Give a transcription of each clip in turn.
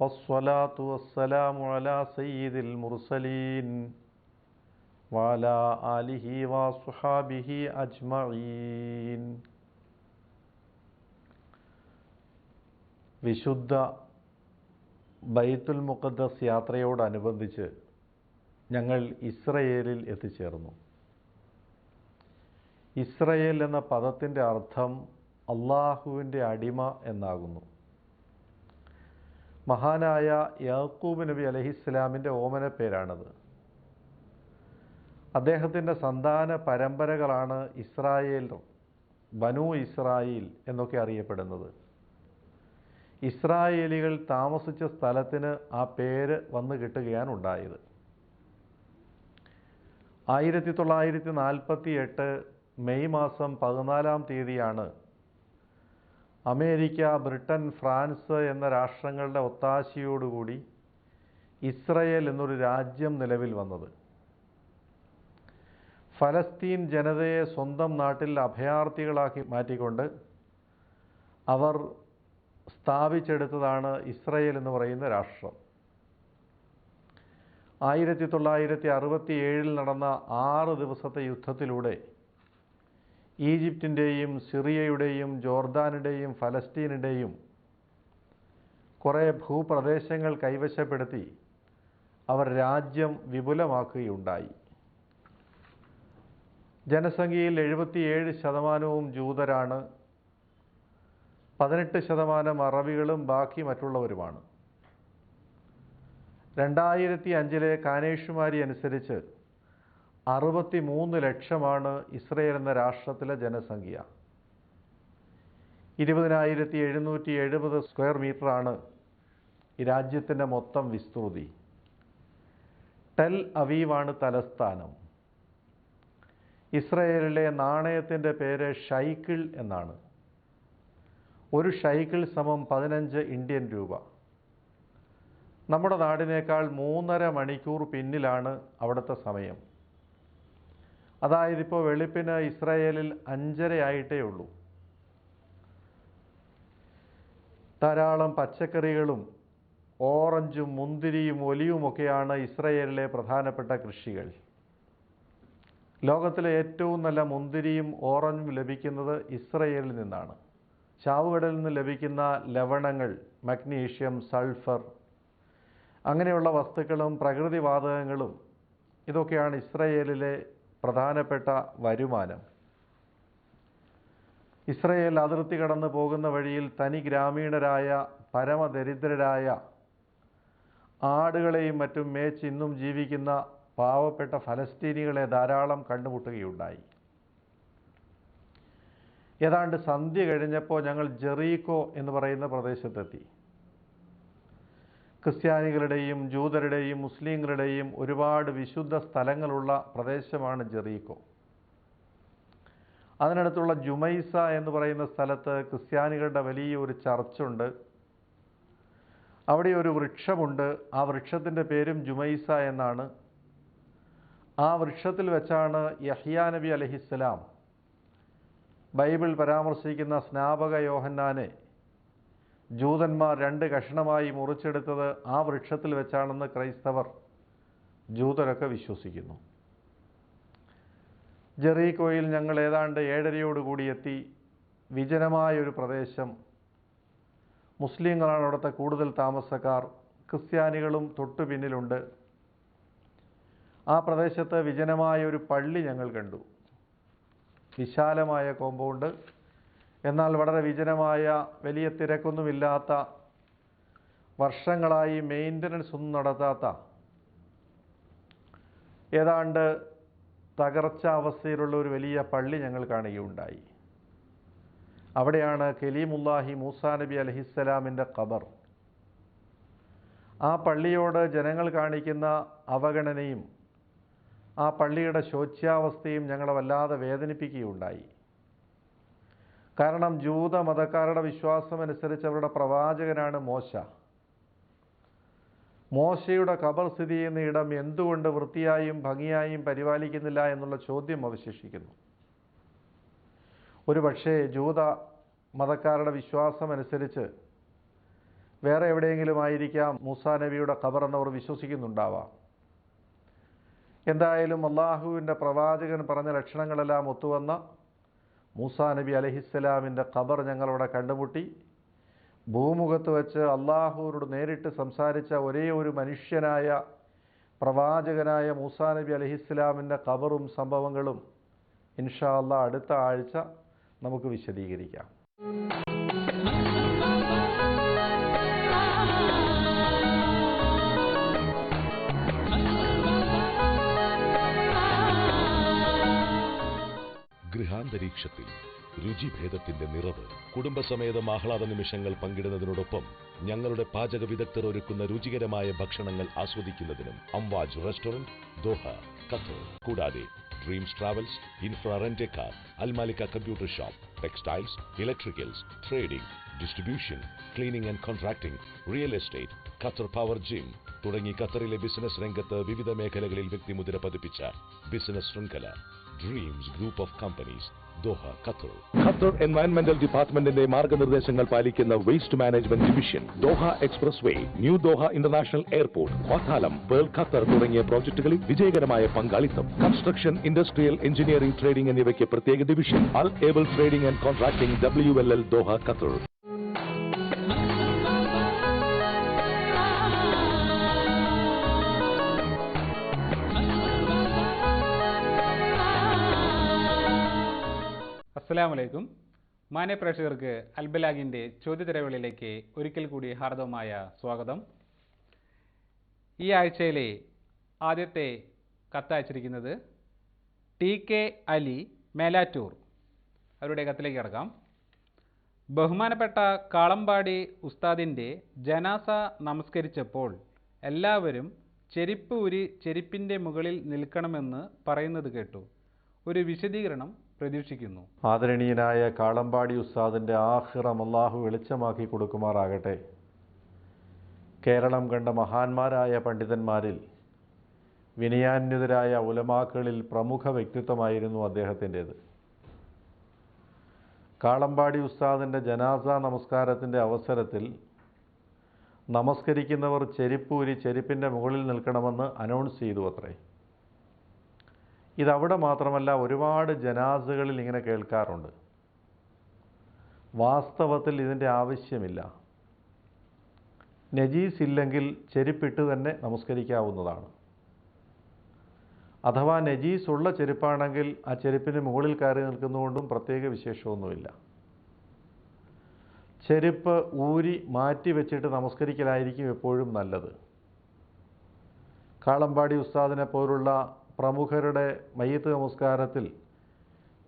والصلاة والسلام على سيد المرسلين وعلى آله وصحابه أجمعين വിശുദ്ധ ബൈത്തുൽ മുഖദ്ദസ് യാത്രയോടനുബന്ധിച്ച് ഞങ്ങൾ ഇസ്രയേലിൽ എത്തിച്ചേർന്നു ഇസ്രയേൽ എന്ന പദത്തിൻ്റെ അർത്ഥം അള്ളാഹുവിൻ്റെ അടിമ എന്നാകുന്നു മഹാനായ യാക്കൂബ് നബി അലഹിസ്ലാമിന്റെ ഓമന പേരാണത്. അദ്ദേഹത്തിന്റെ സന്താന പരമ്പരകളാണ് ഇസ്രായേൽ ബനു ഇസ്രായേൽ എന്നൊക്കെ അറിയപ്പെടുന്നത്. ഇസ്രായേലികൾ താമസിച്ച സ്ഥലത്തിന് ആ പേര് വന്നു കിട്ടുകയാണ് ഉണ്ടായത്. ആയിരത്തി തൊള്ളായിരത്തി നാൽപ്പത്തി എട്ട് മെയ് മാസം പതിനാലാം തീയതിയാണ് അമേരിക്ക ബ്രിട്ടൻ ഫ്രാൻസ് എന്ന രാഷ്ട്രങ്ങളുടെ ഒത്താശയോടുകൂടി ഇസ്രയേൽ എന്നൊരു രാജ്യം നിലവിൽ വന്നത്. ഫലസ്തീൻ ജനതയെ സ്വന്തം നാട്ടിൽ അഭയാർത്ഥികളാക്കി മാറ്റിക്കൊണ്ട് അവർ സ്ഥാപിച്ചെടുത്തതാണ് ഇസ്രയേൽ എന്ന് പറയുന്ന രാഷ്ട്രം. ആയിരത്തി തൊള്ളായിരത്തി അറുപത്തി ഏഴിൽ നടന്ന ആറ് ദിവസത്തെ യുദ്ധത്തിലൂടെ ഈജിപ്തിന്റെയും സിറിയയുടെയും ജോർദാനുടെയും ഫലസ്തീനുടെയും കുറേ ഭൂപ്രദേശങ്ങൾ കൈവശപ്പെടുത്തി അവർ രാജ്യം വിപുലമാക്കുകയുണ്ടായി. ജനസംഖ്യയിൽ എഴുപത്തിയേഴ് ശതമാനവും ജൂതരാണ് പതിനെട്ട് ശതമാനം അറബികളും ബാക്കി മറ്റുള്ളവരുമാണ്. രണ്ടായിരത്തി അഞ്ചിലെ കാനേഷുമാരി അനുസരിച്ച് അറുപത്തി മൂന്ന് ലക്ഷമാണ് ഇസ്രയേൽ എന്ന രാഷ്ട്രത്തിലെ ജനസംഖ്യ. ഇരുപതിനായിരത്തി എഴുന്നൂറ്റി എഴുപത് സ്ക്വയർ മീറ്ററാണ് ഈ രാജ്യത്തിന്റെ മൊത്തം വിസ്തൃതി. ടെൽ അവീവാണ് തലസ്ഥാനം. ഇസ്രയേലിലെ നാണയത്തിന്റെ പേര് ഷൈക്കിൾ എന്നാണ്. ഒരു ഷൈക്കിൾ സമം പതിനഞ്ച് ഇന്ത്യൻ രൂപ. നമ്മുടെ നാടിനേക്കാൾ മൂന്നര മണിക്കൂർ പിന്നിലാണ് അവിടുത്തെ സമയം. അതായത് ഇപ്പോൾ വെളുപ്പിന് ഇസ്രായേലിൽ അഞ്ചരയായിട്ടേ ഉള്ളൂ ധാരാളം പച്ചക്കറികളും ഓറഞ്ചും മുന്തിരിയും ഒലിയുമൊക്കെയാണ് ഇസ്രയേലിലെ പ്രധാനപ്പെട്ട കൃഷികൾ. ലോകത്തിലെ ഏറ്റവും നല്ല മുന്തിരിയും ഓറഞ്ചും ലഭിക്കുന്നത് ഇസ്രയേലിൽ നിന്നാണ്. ചാവുകടലിൽ നിന്ന് ലഭിക്കുന്ന ലവണങ്ങൾ മഗ്നീഷ്യം സൾഫർ അങ്ങനെയുള്ള വസ്തുക്കളും പ്രകൃതിവാതകങ്ങളും ഇതൊക്കെയാണ് ഇസ്രയേലിലെ പ്രധാനപ്പെട്ട വരുമാനം. ഇസ്രയേൽ അതിർത്തി കടന്നു പോകുന്ന വഴിയിൽ തനി ഗ്രാമീണരായ പരമദരിദ്രരായ ആടുകളെയും മറ്റും മേച്ച് ഇന്നും ജീവിക്കുന്ന പാവപ്പെട്ട ഫലസ്തീനികളെ ധാരാളം കണ്ടുമുട്ടുകയുണ്ടായി. ഏതാണ്ട് സന്ധ്യ കഴിഞ്ഞപ്പോൾ ഞങ്ങൾ ജെറീക്കോ എന്ന് പറയുന്ന പ്രദേശത്തെത്തി. ക്രിസ്ത്യാനികളുടെയും ജൂതരുടെയും മുസ്ലിങ്ങളുടെയും ഒരുപാട് വിശുദ്ധ സ്ഥലങ്ങളുള്ള പ്രദേശമാണ് ജെറീക്കോ. അതിനടുത്തുള്ള ജുമൈസ എന്ന് പറയുന്ന സ്ഥലത്ത് ക്രിസ്ത്യാനികളുടെ വലിയ ഒരു ചർച്ചുണ്ട്. അവിടെ ഒരു വൃക്ഷമുണ്ട്. ആ വൃക്ഷത്തിന്റെ പേരും ജുമൈസ എന്നാണ്. ആ വൃക്ഷത്തിൽ വെച്ചാണ് യഹ്യാ നബി അലഹിസ്സലാം ബൈബിൾ പരാമർശിക്കുന്ന സ്നാപക യോഹന്നാനെ ജൂതന്മാർ രണ്ട് കഷണമായി മുറിച്ചെടുത്തത് ആ വൃക്ഷത്തിൽ വെച്ചാണെന്ന് ക്രൈസ്തവർ ജൂതരൊക്കെ വിശ്വസിക്കുന്നു. ജെറീക്കോയിൽ ഞങ്ങൾ ഏതാണ്ട് ഏഴരയോടുകൂടി എത്തി. വിജനമായൊരു പ്രദേശം. മുസ്ലിങ്ങളാണ് അവിടുത്തെ കൂടുതൽ താമസക്കാർ. ക്രിസ്ത്യാനികളും തൊട്ടു പിന്നിലുണ്ട്. ആ പ്രദേശത്ത് വിജനമായ ഒരു പള്ളി ഞങ്ങൾ കണ്ടു. വിശാലമായ കോമ്പൗണ്ട് എന്നാൽ വളരെ വിജനമായ വലിയ തിരക്കൊന്നുമില്ലാത്ത വർഷങ്ങളായി മെയിന്റനൻസ് ഒന്നും നടത്താത്ത ഏതാണ്ട് തകർച്ച അവസ്ഥയിലുള്ള ഒരു വലിയ പള്ളി ഞങ്ങൾ കാണുകയുണ്ടായി. അവിടെയാണ് കലീമുല്ലാഹി മൂസാ നബി അലഹിസ്സലാമിന്റെ ഖബർ. ആ പള്ളിയോട് ജനങ്ങൾ കാണിക്കുന്ന അവഗണനയും ആ പള്ളിയുടെ ശോച്യാവസ്ഥയും ഞങ്ങളെ വല്ലാതെ വേദനിപ്പിക്കുകയുണ്ടായി. കാരണം ജൂത മതക്കാരുടെ വിശ്വാസം അനുസരിച്ച് അവരുടെ പ്രവാചകനാണ് മോശ. മോശയുടെ കബർ സ്ഥിതി ചെയ്യുന്ന ഇടം എന്തുകൊണ്ട് വൃത്തിയായും ഭംഗിയായും പരിപാലിക്കുന്നില്ല എന്നുള്ള ചോദ്യം അവശേഷിക്കുന്നു. ഒരു പക്ഷേ ജൂത മതക്കാരുടെ വിശ്വാസം അനുസരിച്ച് വേറെ എവിടെയെങ്കിലും ആയിരിക്കാം മൂസാ നബിയുടെ ഖബർ എന്നവർ വിശ്വസിക്കുന്നുണ്ടാവാം. എന്തായാലും അള്ളാഹുവിന്റെ പ്രവാചകൻ പറഞ്ഞ ലക്ഷണങ്ങളെല്ലാം ഒത്തുവന്ന മൂസാ നബി അലഹിസ്സലാമിന്റെ ഖബർ ഞങ്ങളവിടെ കണ്ടുമുട്ടി. ഭൂമുഖത്ത് വെച്ച് അള്ളാഹുവിനോട് നേരിട്ട് സംസാരിച്ച ഒരേ ഒരു മനുഷ്യനായ പ്രവാചകനായ മൂസാ നബി അലഹിസ്സലാമിന്റെ ഖബറും സംഭവങ്ങളും ഇൻഷാ അള്ളാഹ് അടുത്ത ആഴ്ച നമുക്ക് വിശദീകരിക്കാം. ഗൃഹാന്തരീക്ഷത്തിൽ രുചിഭേദത്തിന്റെ നിറവ് കുടുംബസമേത ആഹ്ലാദ നിമിഷങ്ങൾ പങ്കിടുന്നതിനോടൊപ്പം ഞങ്ങളുടെ പാചക വിദഗ്ധർ ഒരുക്കുന്ന രുചികരമായ ഭക്ഷണങ്ങൾ ആസ്വദിക്കുന്നതിനും അംവാജ് റെസ്റ്റോറന്റ് ദോഹ ഖത്തർ. കൂടാതെ dreams travels infra rent car Almalika computer shop textiles electricals trading distribution cleaning and contracting real estate Qatar power gym തുടങ്ങി ഖത്തറിലെ ബിസിനസ് രംഗത്ത് വിവിധ മേഖലകളിൽ വ്യക്തിമുദ്ര പതിപ്പിച്ച ബിസിനസ് ശൃംഖല. Dreams group of companies Doha Qatar Qatar എൻവയൺമെന്റൽ ഡിപ്പാർട്ട്മെന്റിന്റെ മാർഗനിർദ്ദേശങ്ങൾ പാലിക്കുന്ന waste management division Doha expressway new Doha international airport വാഥാലം pearl Qatar തുടങ്ങിയ പ്രോജക്ടുകളിൽ വിജയകരമായ പങ്കാളിത്തം. കൺസ്ട്രക്ഷൻ ഇൻഡസ്ട്രിയൽ എഞ്ചിനീയറിംഗ് ട്രേഡിംഗ് എന്നിവയ്ക്ക് പ്രത്യേക division al able trading and contracting W L L Doha Qatar അസ്സലാമു അലൈക്കും മാന്യ പ്രേക്ഷകർക്ക് അൽബലാഗിന്റെ ചോദ്യതിരവളിലേക്ക് ഒരിക്കൽ കൂടി ഹാർദവമായ സ്വാഗതം. ഈ ആഴ്ചയിലെ ആദ്യത്തെ കത്തയച്ചിരിക്കുന്നത് ടി കെ അലി മേലാറ്റൂർ. അവരുടെ കത്തിലേക്ക് കിടക്കാം. ബഹുമാനപ്പെട്ട കാളമ്പാടി ഉസ്താദിന്റെ ജനാസ നമസ്കരിച്ചപ്പോൾ എല്ലാവരും ചെരിപ്പ് ഒരു ചെരിപ്പിന്റെ മുകളിൽ നിൽക്കണമെന്ന് പറയുന്നത് കേട്ടു. ഒരു വിശദീകരണം പ്രതീക്ഷിക്കുന്നു. ആദരണീയനായ കാളമ്പാടി ഉസ്താദിന്റെ ആഹിറം അള്ളാഹു വെളിച്ചമാക്കി കൊടുക്കുമാറാകട്ടെ. കേരളം കണ്ട മഹാന്മാരായ പണ്ഡിതന്മാരിൽ വിനയാന്വിതരായ ഉലമാക്കളിൽ പ്രമുഖ വ്യക്തിത്വമായിരുന്നു അദ്ദേഹത്തിന്റേത്. കാളമ്പാടി ഉസ്താദിന്റെ ജനാസ നമസ്കാരത്തിന്റെ അവസരത്തിൽ നമസ്കരിക്കുന്നവർ ചെരിപ്പൂരി ചെരുപ്പിന്റെ മുകളിൽ നിൽക്കണമെന്ന് അനൗൺസ് ചെയ്തു അത്രേ. ഇതവിടെ മാത്രമല്ല ഒരുപാട് ജനാസകളിൽ ഇങ്ങനെ കേൾക്കാറുണ്ട്. വാസ്തവത്തിൽ ഇതിന്റെ ആവശ്യമില്ല. നജീസ് ഇല്ലെങ്കിൽ ചെരുപ്പിട്ട് തന്നെ നമസ്കരിക്കാവുന്നതാണ്. അഥവാ നജീസ് ഉള്ള ചെരുപ്പാണെങ്കിൽ ആ ചെരുപ്പിന് മുകളിൽ കയറി നിൽക്കുന്നതുകൊണ്ടും പ്രത്യേക വിശേഷമൊന്നുമില്ല. ചെരുപ്പ് ഊരി മാറ്റി വെച്ചിട്ട് നമസ്കരിക്കലായിരിക്കും എപ്പോഴും നല്ലത്. കാളമ്പാടി ഉസ്താദിനെ പോലുള്ള പ്രമുഖരുടെ മയ്യത്ത് നമസ്കാരത്തിൽ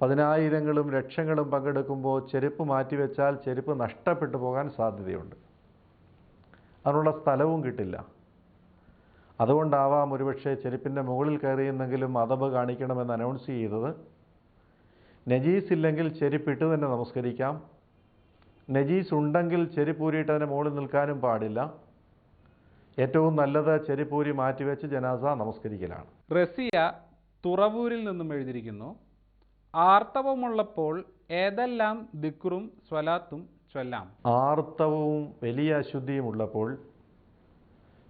പതിനായിരങ്ങളും ലക്ഷങ്ങളും പങ്കെടുക്കുമ്പോൾ ചെരുപ്പ് മാറ്റിവെച്ചാൽ ചെരുപ്പ് നഷ്ടപ്പെട്ടു പോകാൻ സാധ്യതയുണ്ട്. അതിനുള്ള സ്ഥലവും കിട്ടില്ല. അതുകൊണ്ടാവാം ഒരുപക്ഷെ ചെരുപ്പിന്റെ മുകളിൽ കയറിയെന്നെങ്കിലും അതബ് കാണിക്കണമെന്ന് അനൗൺസ് ചെയ്തത്. നജീസ് ഇല്ലെങ്കിൽ ചെരുപ്പിട്ട് തന്നെ നമസ്കരിക്കാം. നജീസ് ഉണ്ടെങ്കിൽ ചെരുപ്പൂരിയിട്ട് അതിന് മുകളിൽ നിൽക്കാനും പാടില്ല. ഏറ്റവും നല്ലത് ചെരിപ്പൂരി മാറ്റിവെച്ച് ജനാസ നമസ്കരിക്കലാണ്. റസിയ തുറവൂരിൽ നിന്നും എഴുതിയിരിക്കുന്നു. ആർത്തവമുള്ളപ്പോൾ ഏതെല്ലാം ദിക്റും സ്വലാത്തും ചൊല്ലാം? ആർത്തവവും വലിയ അശുദ്ധിയും ഉള്ളപ്പോൾ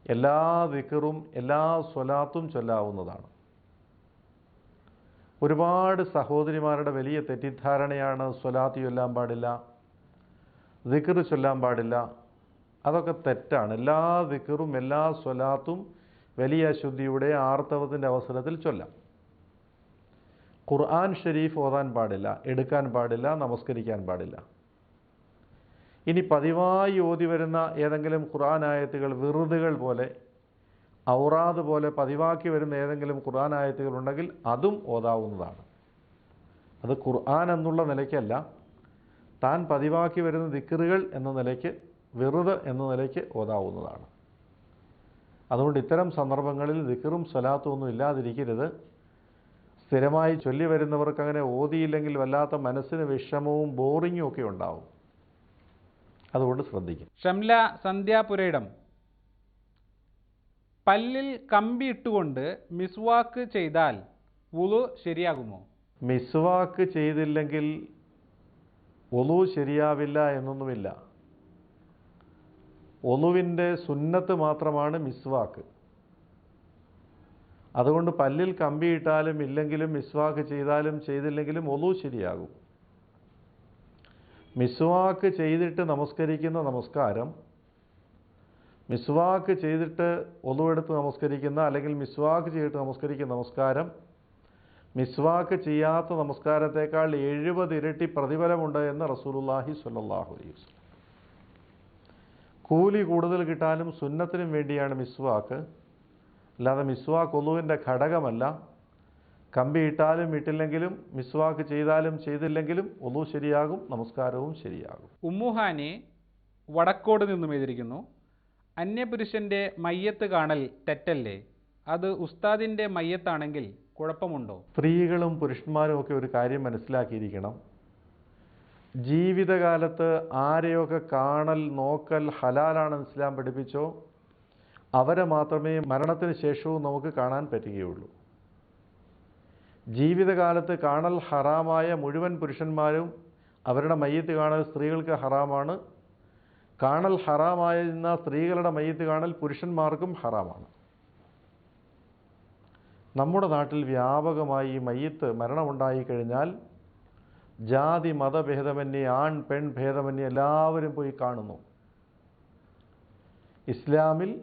എല്ലാ ദിക്റും എല്ലാ സ്വലാത്തും ചൊല്ലാവുന്നതാണ്. ഒരുപാട് സഹോദരിമാരുടെ വലിയ തെറ്റിദ്ധാരണയാണ് സ്വലാത്ത് ചൊല്ലാൻ പാടില്ല ദിക്കർ ചൊല്ലാൻ പാടില്ല അതൊക്കെ തെറ്റാണ്. എല്ലാ ദിക്കറും എല്ലാ സ്വലാത്തും വലിയ അശുദ്ധിയുടെ ആർത്തവത്തിന്റെ അവസരത്തിൽ ചൊല്ലാം. ഖുർആൻ ഷെരീഫ് ഓതാൻ പാടില്ല എടുക്കാൻ പാടില്ല നമസ്കരിക്കാൻ പാടില്ല. ഇനി പതിവായി ഓതി വരുന്ന ഏതെങ്കിലും ഖുർആൻ ആയത്തുകൾ വിറുതുകൾ പോലെ ഔറാദ് പോലെ പതിവാക്കി വരുന്ന ഏതെങ്കിലും ഖുർആൻ ആയത്തുകൾ ഉണ്ടെങ്കിൽ അതും ഓതാവുന്നതാണ്. അത് ഖുർആൻ എന്നുള്ള നിലയ്ക്കല്ല താൻ പതിവാക്കി വരുന്ന ദിക്കറുകൾ എന്ന നിലയ്ക്ക് വെറുത് എന്ന നിലയ്ക്ക് ഓതാവുന്നതാണ്. അതുകൊണ്ട് ഇത്തരം സന്ദർഭങ്ങളിൽ ദിക്കറും സ്വലാത്തും ഒന്നും ഇല്ലാതിരിക്കരുത്. സ്ഥിരമായി ചൊല്ലി വരുന്നവർക്ക് അങ്ങനെ ഓതിയില്ലെങ്കിൽ വല്ലാത്ത മനസ്സിന് വിഷമവും ബോറിങ്ങും ഒക്കെ ഉണ്ടാവും. അതുകൊണ്ട് ശ്രദ്ധിക്കും ഷംല സന്ധ്യാപുരയിടം. പല്ലിൽ കമ്പി ഇട്ടുകൊണ്ട് മിസ്വാക്ക് ചെയ്താൽ വുളു ശരിയാകുമോ? മിസ്വാക്ക് ചെയ്തില്ലെങ്കിൽ ഒലു ശരിയാവില്ല എന്നൊന്നുമില്ല. ഒലുവിന്റെ സുന്നത്ത് മാത്രമാണ് മിസ്വാക്ക്. അതുകൊണ്ട് പല്ലിൽ കമ്പിയിട്ടാലും ഇല്ലെങ്കിലും മിസ്വാക്ക് ചെയ്താലും ചെയ്തില്ലെങ്കിലും ഒലു ശരിയാകും. മിസ്വാക്ക് ചെയ്തിട്ട് നമസ്കരിക്കുന്ന നമസ്കാരം മിസ്വാക്ക് ചെയ്തിട്ട് ഒലുവെടുത്ത് നമസ്കരിക്കുന്ന അല്ലെങ്കിൽ മിസ്വാക്ക് ചെയ്തിട്ട് നമസ്കരിക്കുന്ന നമസ്കാരം മിസ്വാക്ക് ചെയ്യാത്ത നമസ്കാരത്തേക്കാൾ എഴുപത് ഇരട്ടി പ്രതിഫലമുണ്ട് എന്ന് റസൂലുള്ളാഹി സ്വല്ലല്ലാഹു അലൈഹി വസല്ലം. കൂലി കൂടുതൽ കിട്ടാനും സുന്നത്തിനും വേണ്ടിയാണ് മിസ്വാക്ക്. അല്ലാതെ മിസ്വാക്ക് ഒന്നുവിന്റെ ഘടകമല്ല. കമ്പി ഇട്ടാലും ഇട്ടില്ലെങ്കിലും മിസ്വാക്ക് ചെയ്താലും ചെയ്തില്ലെങ്കിലും ഒന്നു ശരിയാകും നമസ്കാരവും ശരിയാകും. ഉമ്മുഹാനെ വടക്കോട് നിന്നും എഴുതിയിരിക്കുന്നു. അന്യപുരുഷന്റെ മയ്യത്ത് കാണൽ തെറ്റല്ലേ? അത് ഉസ്താദിന്റെ മയ്യത്താണെങ്കിൽ കുഴപ്പമുണ്ടോ? സ്ത്രീകളും പുരുഷന്മാരും ഒക്കെ ഒരു കാര്യം മനസ്സിലാക്കിയിരിക്കണം. ജീവിതകാലത്ത് ആരെയൊക്കെ കാണൽ നോക്കൽ ഹലാലാണെന്ന് ഇസ്ലാം പഠിപ്പിച്ചോ അവരെ മാത്രമേ മരണത്തിന് ശേഷവും നമുക്ക് കാണാൻ പറ്റുകയുള്ളൂ. ജീവിതകാലത്ത് കാണൽ ഹറാമായ മുഴുവൻ പുരുഷന്മാരും അവരുടെ മയ്യത്ത് കാണൽ സ്ത്രീകൾക്ക് ഹറാമാണ്. കാണൽ ഹറാമായ സ്ത്രീകളുടെ മയ്യത്ത് കാണൽ പുരുഷന്മാർക്കും ഹറാമാണ്. നമ്മുടെ നാട്ടിൽ വ്യാപകമായി ഈ മയ്യത്ത് മരണമുണ്ടായി കഴിഞ്ഞാൽ ജാതി മതഭേദമന്യേ ആൺ പെൺ ഭേദമന്യേ എല്ലാവരും പോയി കാണുന്നു. ഇസ്ലാമിൽ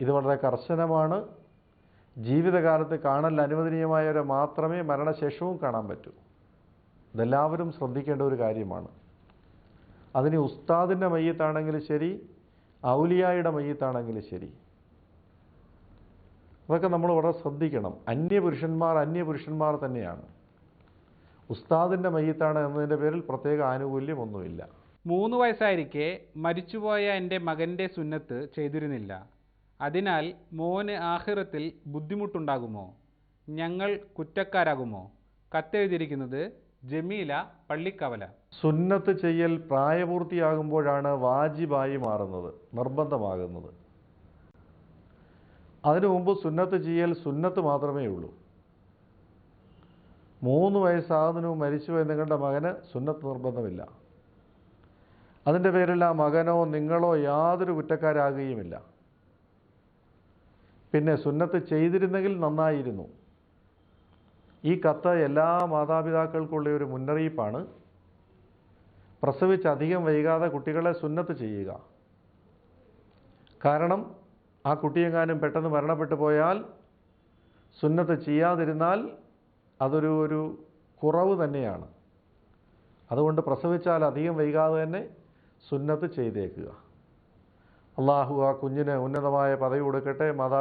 ഇത് വളരെ കർശനമാണ്. ജീവിതകാലത്ത് കാണൽ അനുവദനീയമായവരെ മാത്രമേ മരണശേഷവും കാണാൻ പറ്റൂ. ഇതെല്ലാവരും ശ്രദ്ധിക്കേണ്ട ഒരു കാര്യമാണ്. അതിന് ഉസ്താദിന്റെ മയ്യത്താണെങ്കിലും ശരി ഔലിയായുടെ മയ്യത്താണെങ്കിലും ശരി. അതൊക്കെ നമ്മൾ വളരെ ശ്രദ്ധിക്കണം. അന്യപുരുഷന്മാർ അന്യപുരുഷന്മാർ തന്നെയാണ്. ഉസ്താദിന്റെ മയ്യത്താണ് എന്നതിന്റെ പേരിൽ പ്രത്യേക ആനുകൂല്യമൊന്നുമില്ല മൂന്ന് വയസ്സായിരിക്കെ മരിച്ചുപോയ എന്റെ മകന്റെ സുന്നത്ത് ചെയ്തിരുന്നില്ല. അതിനാൽ മോന് ആഹിറത്തിൽ ബുദ്ധിമുട്ടുണ്ടാകുമോ? ഞങ്ങൾ കുറ്റക്കാരാകുമോ? കത്തെഴുതിയിരിക്കുന്നത് ജമീല പള്ളിക്കവല. സുന്നത്ത് ചെയ്യൽ പ്രായപൂർത്തിയാകുമ്പോഴാണ് വാജിബായി മാറുന്നത് നിർബന്ധമാകുന്നത്. അതിനു മുമ്പ് സുന്നത്ത് ചെയ്യൽ സുന്നത്ത് മാത്രമേ ഉള്ളൂ മൂന്ന് വയസ്സാകുന്നതിന് മരിച്ചു മരിച്ചു നിങ്ങളുടെ മകന് സുന്നത്ത് നിർബന്ധമില്ല. അതിന്റെ പേരിൽ ആ മകനോ നിങ്ങളോ യാതൊരു കുറ്റക്കാരാകുകയുമില്ല. പിന്നെ സുന്നത്ത് ചെയ്തിരുന്നെങ്കിൽ നന്നായിരുന്നു. ഈ കത്ത് എല്ലാ മാതാപിതാക്കൾക്കുള്ള ഒരു മുന്നറിയിപ്പാണ്. പ്രസവിച്ച് അധികം വൈകാതെ കുട്ടികളെ സുന്നത്ത് ചെയ്യുക. കാരണം ആ കുട്ടിയെങ്ങാനും പെട്ടെന്ന് മരണപ്പെട്ടു പോയാൽ സുന്നത്ത് ചെയ്യാതിരുന്നാൽ അതൊരു ഒരു കുറവ് തന്നെയാണ്. അതുകൊണ്ട് പ്രസവിച്ചാൽ അധികം വൈകാതെ തന്നെ സുന്നത്ത് ചെയ്തേക്കുക. അള്ളാഹു ആ കുഞ്ഞിന് ഉന്നതമായ പദവി കൊടുക്കട്ടെ മാതാ